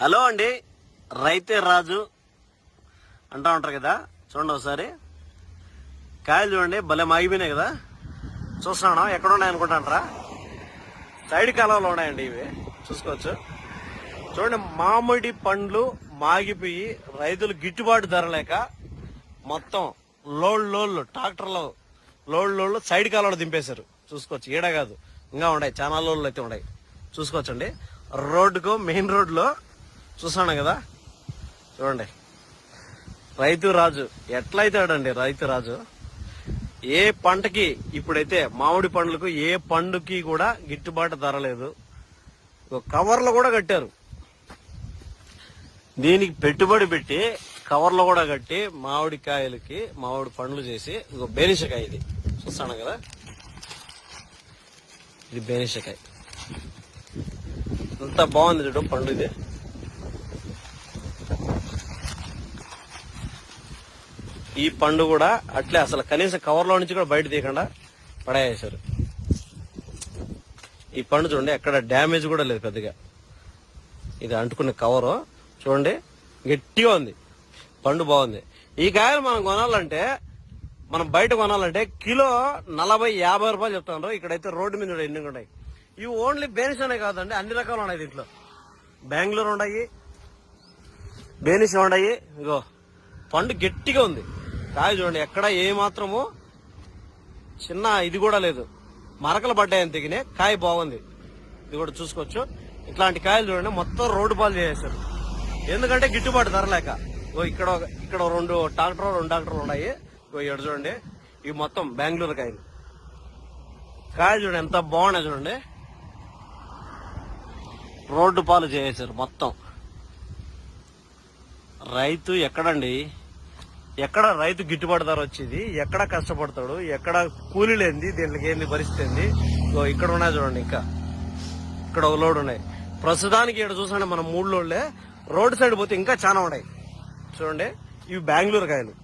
Hello అండి. రైతే రాజు అంటా ఉంటారు కదా చూడండి ఒకసారి. కాయలు చూడండి భలే మాగిపోయినాయి కదా. చూస్తున్నాను ఎక్కడ ఉన్నాయి అనుకుంటాంటారా సైడ్ కాలంలో ఉన్నాయండి ఇవి చూసుకోవచ్చు. చూడండి మామిడి పండ్లు మాగిపోయి రైతులు గిట్టుబాటు ధర లేక మొత్తం లోడ్ లోళ్ళు ట్రాక్టర్లు లోడ్ లోళ్ళు సైడ్ కాలంలో దింపేశారు. చూసుకోవచ్చు ఈడ కాదు ఇంకా ఉన్నాయి చాలా లోళ్ళు అయితే ఉన్నాయి. చూసుకోవచ్చండి. రోడ్డుకు మెయిన్ రోడ్లో చూసాను కదా? చూడండి. రైతు రాజు. ఎట్లయితాడండి రైతు రాజు ఏ పంటకి ఇప్పుడైతే మామిడి పండ్లకు ఏ పండుకి కూడా గిట్టుబాటు ధర లేదు. కవర్లు కూడా కట్టారు. దీనికి పెట్టుబడి పెట్టి కవర్లు కూడా కట్టి మామిడికాయలకి మామిడి పండ్లు చేసి ఇగో బేనిషకాయ ఇది. చూస్తాను కదా? ఇది బేనిషకాయ. ఎంత బాగుంది చూడు పండు ఇది. ఈ పండు కూడా అట్లే అసలు కనీసం కవర్లో నుంచి కూడా బయట తీయకుండా పడేసారు ఈ పండు చూడండి ఎక్కడ డ్యామేజ్ కూడా లేదు పెద్దగా. ఇది అంటుకున్న కవరు చూడండి గట్టిగా ఉంది. పండు బాగుంది. ఈ కాయలు మనం కొనాలంటే మనం బయట కొనాలంటే కిలో నలభై యాభై రూపాయలు చెప్తాను ఇక్కడైతే రోడ్డు మీద ఎన్ని ఉన్నాయి? ఇవి ఓన్లీ బేనిస్ అనే కాదండి అన్ని రకాలు ఉన్నాయి దీంట్లో. బెంగళూరు ఉన్నాయి బేనిస్ ఉన్నాయి. ఇగో పండు గట్టిగా ఉంది. కాయ చూడండి ఎక్కడ ఏ మాత్రము చిన్న ఇది కూడా లేదు. మరకలు పడ్డాయని తెగినే కాయ బాగుంది. ఇది కూడా చూసుకోవచ్చు. ఇట్లాంటి కాయలు చూడండి మొత్తం రోడ్డు పాలు చేసేసారు. ఎందుకంటే గిట్టుబాటు ధర లేక. ఓ ఇక్కడ ఒక- ఇక్కడ రెండు ట్రాక్టర్ రెండు ట్రాక్టర్లు ఉన్నాయి. ఓ ఇక్కడ చూడండి ఇవి మొత్తం బెంగళూరు కాయలు. కాయ చూడండి ఎంత బాగున్నాయి చూడండి. రోడ్డు పాలు చేసేసారు మొత్తం. రైతు ఎక్కడండి? ఎక్కడ రైతు గిట్టుబాటు ధర వచ్చేది ఎక్కడ కష్టపడతాడు ఎక్కడ కూలీలేంది దీనికి ఏంది పరిస్థితి ఏంది? ఇక్కడ ఉన్నాయి చూడండి ఇంకా. ఇక్కడ ఒక లోడ్ ఉన్నాయి. ప్రస్తుతానికి ఇక్కడ చూసండి మనం మూడు లోడ్లే. రోడ్ సైడ్ పోతే ఇంకా చాలా ఉన్నాయి. చూడండి. ఇవి బెంగళూరు కాయలు.